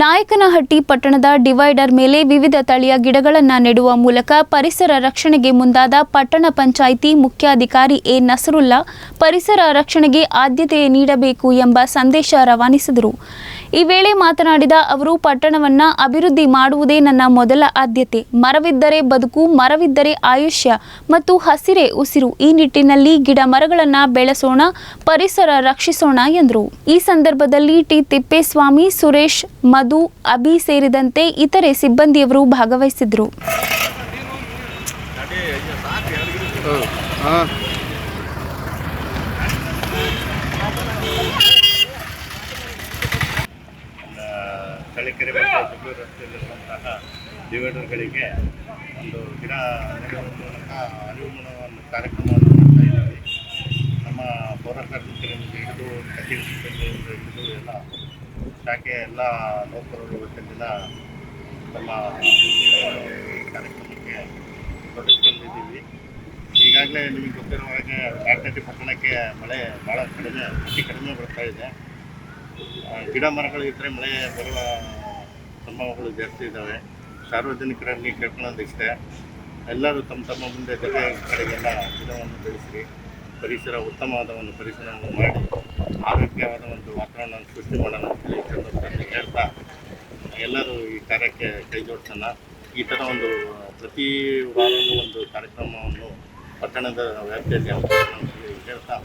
ನಾಯಕನಹಟ್ಟಿ ಪಟ್ಟಣದ ಡಿವೈಡರ್ ಮೇಲೆ ವಿವಿಧ ತಳಿಯ ಗಿಡಗಳನ್ನು ನೆಡುವ ಮೂಲಕ ಪರಿಸರ ರಕ್ಷಣೆಗೆ ಮುಂದಾದ ಪಟ್ಟಣ ಪಂಚಾಯಿತಿ ಮುಖ್ಯಾಧಿಕಾರಿ ಎ ನಸರುಲ್ಲಾ ಪರಿಸರ ರಕ್ಷಣೆಗೆ ಆದ್ಯತೆ ನೀಡಬೇಕು ಎಂಬ ಸಂದೇಶ ರವಾನಿಸಿದರು. ಈ ವೇಳೆ ಮಾತನಾಡಿದ ಅವರು, ಪಟ್ಟಣವನ್ನು ಅಭಿವೃದ್ಧಿ ಮಾಡುವುದೇ ನನ್ನ ಮೊದಲ ಆದ್ಯತೆ. ಮರವಿದ್ದರೆ ಬದುಕು, ಮರವಿದ್ದರೆ ಆಯುಷ್ಯ ಮತ್ತು ಹಸಿರೆ ಉಸಿರು. ಈ ನಿಟ್ಟಿನಲ್ಲಿ ಗಿಡ ಮರಗಳನ್ನು ಬೆಳೆಸೋಣ, ಪರಿಸರ ರಕ್ಷಿಸೋಣ ಎಂದರು. ಈ ಸಂದರ್ಭದಲ್ಲಿ ಟಿ ತಿಪ್ಪೇಸ್ವಾಮಿ, ಸುರೇಶ್ ಮಧು ಅಭಿ ಸೇರಿದಂತೆ ಇತರೆ ಸಿಬ್ಬಂದಿಯವರು ಭಾಗವಹಿಸಿದ್ರು. ಒಂದು ಕಾರ್ಯಕ್ರಮವನ್ನು ನಮ್ಮ ಪೌರ ಹಿಡಿದು ಕಚೇರಿ ಸಿಬ್ಬಂದಿಯಿಂದ ಹಿಡಿದು ಎಲ್ಲ ಶಾಖೆ ಎಲ್ಲ ನೌಕರರು ಇವತ್ತಿನ ತಮ್ಮ ನಮ್ಮ ಕಾರ್ಯಕ್ರಮಕ್ಕೆ ತೊಡಗಿಕೊಂಡಿದ್ದೀವಿ ಈಗಾಗಲೇ ನಿಮಗೆ ಗೊತ್ತಿರೋ ಹಾಗೆ ನಾಗನಟ್ಟಿ ಪಟ್ಟಣಕ್ಕೆ ಮಳೆ ಭಾಳ ಕಡಿಮೆ, ಅತಿ ಕಡಿಮೆ ಬರ್ತಾ ಇದೆ. ಗಿಡ ಮರಗಳು ಇದ್ದರೆ ಮಳೆ ಬರುವ ಸಂಭವಗಳು ಜಾಸ್ತಿ ಇದ್ದಾವೆ ಸಾರ್ವಜನಿಕರಲ್ಲಿ ಕೇಳ್ಕೊಳ್ಳೋದಿಷ್ಟೇ. ಎಲ್ಲರೂ ತಮ್ಮ ತಮ್ಮ ಮುಂದೆ ಜೊತೆ ಕಡೆಗೆಲ್ಲ ಗಿಡವನ್ನು ಬೆಳೆಸಿ, ಪರಿಸರ ಉತ್ತಮವಾದ ಒಂದು ಪರಿಸರವನ್ನು ಮಾಡಿ, ಆರೋಗ್ಯವಾದ ಒಂದು ವಾತಾವರಣವನ್ನು ಸೃಷ್ಟಿ ಮಾಡೋಣ ಅಂತೇಳಿ ಈ ಸಂದರ್ಭದಲ್ಲಿ ಹೇಳ್ತಾ ಎಲ್ಲರೂ ಈ ಕಾರ್ಯಕ್ಕೆ ಕೈ ಈ ಥರ ಒಂದು ಪ್ರತಿ ವಾರವೂ ಒಂದು ಕಾರ್ಯಕ್ರಮವನ್ನು ಪಟ್ಟಣದ ವ್ಯಾಪ್ತಿಯಲ್ಲಿ ಹೇಳ್ತಾ